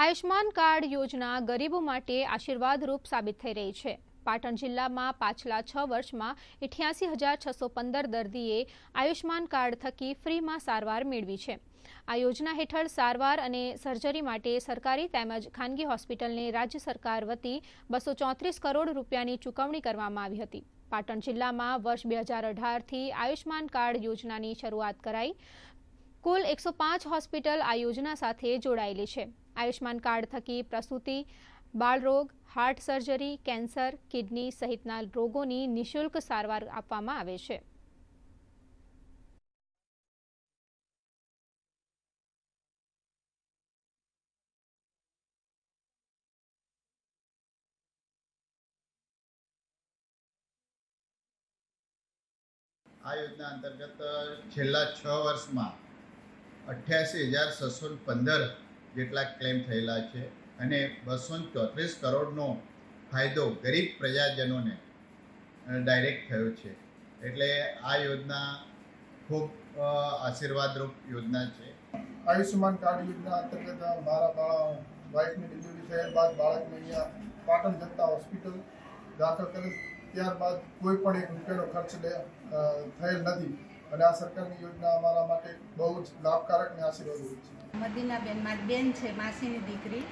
Ayushman card યોજના ગરીબો માટે આશીર્વાદરૂપ સાબિત થઈ રહી છે. પાટણ જિલ્લામાં પાછલા છ વર્ષમાં અઠ્યાસી હજાર છસો પંદર દર્દીએ આયુષ્માન કાર્ડ થકી ફ્રીમાં સારવાર મેળવી છે. આ યોજના હેઠળ સારવાર અને સર્જરી માટે સરકારી તેમજ ખાનગી હોસ્પિટલને રાજ્ય સરકાર વતી બસો ચોત્રીસ કરોડ રૂપિયાની ચૂકવણી કરવામાં આવી હતી. પાટણ જિલ્લામાં વર્ષ બે હજાર અઢારથી આયુષ્માન કાર્ડ યોજનાની શરૂઆત કરાઈ. કુલ એકસો પાંચ હોસ્પિટલ આ યોજના સાથે જોડાયેલી છે. આયુષ્માન કાર્ડ થકી પ્રસૂતિ, બાળરોગ, હાર્ટ સર્જરી, કેન્સર, કિડની સહિતના રોગોની નિઃશુલ્ક સારવાર આપવામાં આવે છે. આ યોજના અંતર્ગત છેલ્લા છ વર્ષમાં અઠ્યાસી હજાર છસો પંદર જેટલા ક્લેમ થયેલા છે અને બસો ચોત્રીસ કરોડનો ફાયદો ગરીબ પ્રજાજનોને ડાયરેક્ટ થયો છે. એટલે આ યોજના ખૂબ આશીર્વાદરૂપ યોજના છે. આયુષ્યમાન કાર્ડ યોજના અંતર્ગત મારા બાળા વાઇફની ડિલિવરી થયા બાદ બાળકને અહીંયા પાટણ જનતા હોસ્પિટલ દાખલ કરેલ ત્યારબાદ કોઈ પણ એક રૂપિયાનો ખર્ચ થયેલ નથી. અને આ સરકારની યોજના અમારા માટે બહુ જ લાભકારક અને આશીર્વાદરૂપ છે. મદીનાબેન, મારી બેન છે, માસીની દીકરી.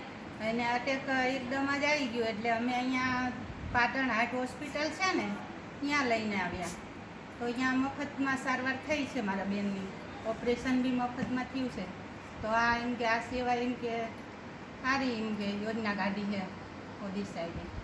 એને અટેક એકદમ જ આવી ગયું, એટલે અમે અહીંયા પાટણ હાર્ટ હોસ્પિટલ છે ને, ત્યાં લઈને આવ્યા. તો અહીંયા મફતમાં સારવાર થઈ છે મારા બેનની. ઓપરેશન બી મફતમાં થયું છે. તો આ એમ કે, આ સેવા એમ કે, સારી એમ કે યોજના કાઢી છે મોદી સાહેબે.